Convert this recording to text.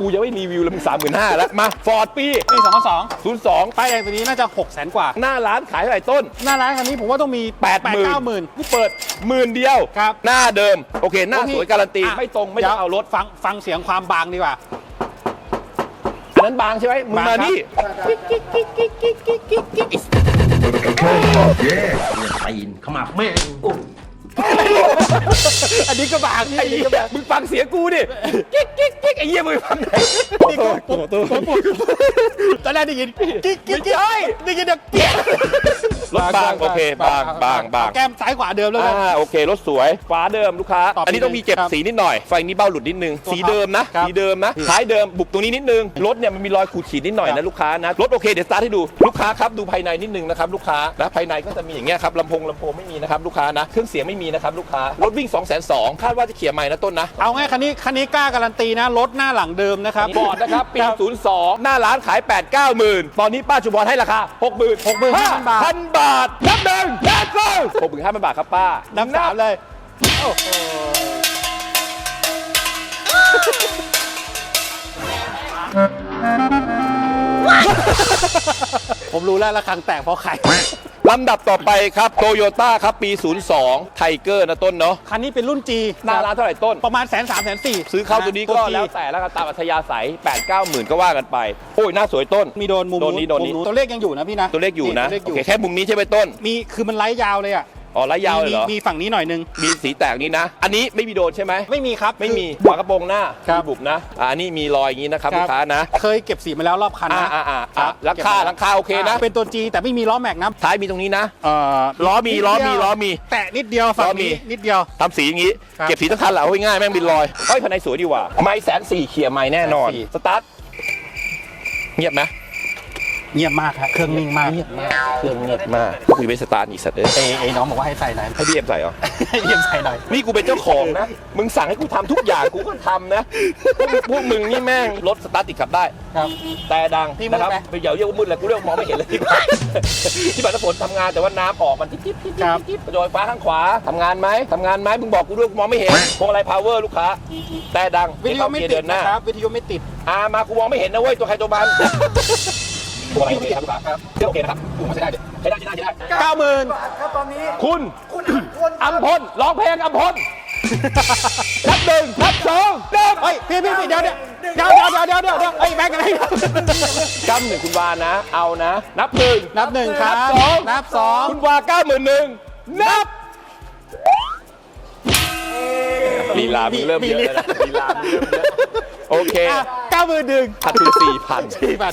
กูยังไม่รีวิวเลยมึงสามหมื่นห้าแล้ว มาฟอร์ดปีปี2002 ศูนย์สองป้ายแดงตัวนี้น่าจะ6 0 0 0 0 กว่า หน้าร้านขายเท่าไหร่ต้นหน้าร้านคันนี้ผมว่าต้องมีแปดหมื่นเก้าหมื่นกูเปิดหมื่นเดียวครับ หน้าเดิม โอเค หน้าโอเคสวยการันตีอะไม่ตรงไม่ต้องเอารถฟังฟังเสียงความบางดีกว่า อันนั้นบางใช่ไหมมึงบางมาครับ นี่ตีนขมับแม่งอันนี้ก็บางไอ้นี่ก็แบบมึงฟังเสียงกูดิ กิ๊กกิ๊ก กิ๊กไอ้เหี้ยมึงฟังไหนนี่ก็ผมผมผมตอนแรกได้ยินกิ๊กกิ๊กไม่ใช่ได้ยินแบบกิ๊ก รถบางโอเคบางบางบางแก้มซ้ายขวาเดิมแล้วกัน อ่าโอเครถสวยฟ้าเดิมลูกค้าตอบอันนี้ต้องมีเก็บครับสีนิดหน่อย ไฟนี้เบ้าหลุดนิดนึง ตัวสีเดิมนะครับ สีเดิมนะท้ายเดิมบุกตรงนี้นิดนึง รถเนี่ยมันมีรอยขูดขีดนิดหน่อยครันะบลูกค้านะ รถโอเคเดี๋ยวสตาร์ทให้ดู ลูกค้าครับดูภายในนิดนึงนะครับลูกค้านะภายในก็จะมีอย่างเงี้ยครับลำโพงลำโพงไม่มีนะครับลูกค้านะ เครื่องเสียงไม่มีนะครับลูกค้า รถวิ่ง2 2 0 0 0คาดว่าจะเขี่ยร์ใหม่นะต้นนะ เอาไงคันนี้คันนี้กล้าการันตีนะรถหน้าหลังเดิมนะครับ บอร์ดนะครับ ปีครับ02 หน้าร้านขาย 8 9หมื่นตอนนี้ป้าจุบอลให้ราคา 6 0 0 0 0 65,000บาท พันบาท นับหนึ่งนับสองหกหมื่นห้าพันบาทครับป้า นับสามเลยผมรู้แล้วระคังแตกเพราะใคร ลำดับต่อไปครับโตโยต้าครับปี 02ไทเกอร์นะต้นเนาะคันนี้เป็นรุ่น G หน้าร้านเท่าไหร่ต้น ประมาณแสนสามแสนสี่ซื้อเข้าตัวนี้ก็แล้วแต่แล้วก็ตามอัธยาศัย8 9หมื่นก็ว่ากันไป โอ้ยหน้าสวยต้น มีโดนมุมโดนนี้โดนนี้มุมตัวเลขยังอยู่นะพี่นะตัวเลขอยู่นะตัวเลขอโอยู่เคแค่มุมนี้ใช่ไหมต้น มีคือมันไล่ยาวเลยอะ อ๋อระยาวเลยเหรอมีมีฝั่งนี้หน่อยนึง มีสีแตกนี้นะ อันนี้ไม่มีโดนใช่ไหม ไม่มีครับ ไม่มีคือฝากระโปรงหน้าครับมีบุบนะ อ่าอันนี้มีรอยอย่างนี้นะครับครับลูกค้านะ เคยเก็บสีมาแล้วรอบคันอ่านะ อ่าอ่าคอ่ารับราคาราคาโอเคนะอ่าเป็นตัว G แต่ไม่มีล้อแม็กนะ ท้ายมีตรงนี้นะเอ่อล้อมีล้อมีล้อมี แตะนิดเดียวฝั่งล้อมีนี้นิดเดียวทำสีอย่างนี้ครับเก็บสีทั้งคันแหละเอาง่ายๆแม่งเป็นรอยเฮ้ยภายในสวยดีว่ะไม่แสนสี่เขี่ยไม่แน่นอนแสนสี่สตาร์ทเงียบไหม เงียบมากครับเครื่องนิ่งมากเงียบมากเครื่องเงียบมากกูจะไปสตาร์ทอีกสัตว์เอ้ยเอเอน้องบอกว่าให้ใส่หน่อยให้พี่เอ็มใส่เหรอให้เยี่ยมใส่หน่อยนี่กูเป็นเจ้าของนะ มึงสั่งให้กูทำทุกอย่างกูก็ทำนะพวกมึงพวกมึงนี่แม่งรถสตาร์ทติดขับได้ครับ แต่ดังพี่มืดนะครับไหมไปเดี๋ยวเรียกว่ามืดเลยกูเรียกว่ามองไม่เห็นเลยที่บ้านที่บ้านน้ำฝนทำงานแต่ว่าน้ำออกมันทิบทิบทิบครับทิบจอยฟ้าข้างขวาทำงานไหมทำงานไหมมึงบอกกูด้วยกูมองไม่เห็นพวงอะไรพาวเวอร์ลูกค้าแต่ดังวิทยุไม่เกียร์ติเดิดนหน้านะครับวิทยุไม่ติดอ่ามากูมองไม่เห็นนะเว้ยตัวใครตัวมัน พวงอะไรโอเคครับลูกค้าครับเที่ยวโอเคนะครับกูไม่ใช่ได้เดี๋ยวใช้ได้ใช้ได้ใช้ได้เก้าหมื่นคุณอัมพลร้องเพลงอัมพลนับหนึ่งนับสองนับเฮ้ยพี่พี่พี่เดี๋ยวเดี๋ยวเดี๋ยวเดี๋ยวเดี๋ยวเดี๋ยวเดี๋ยวเฮ้ยแบงค์อะไรกำหนึ่งคุณวานะ เอานะ นับหนึ่งนับหนึ่งครับนับสองนับสองคุณวาเก้าหมื่นหนึ่งนับลีลามึงเริ่มเยอะแล้วนะลีลามึงเริ่มเยอะโอเคเก้าหมื่นหนึ่งขาดทุนสี่พัน สี่พัน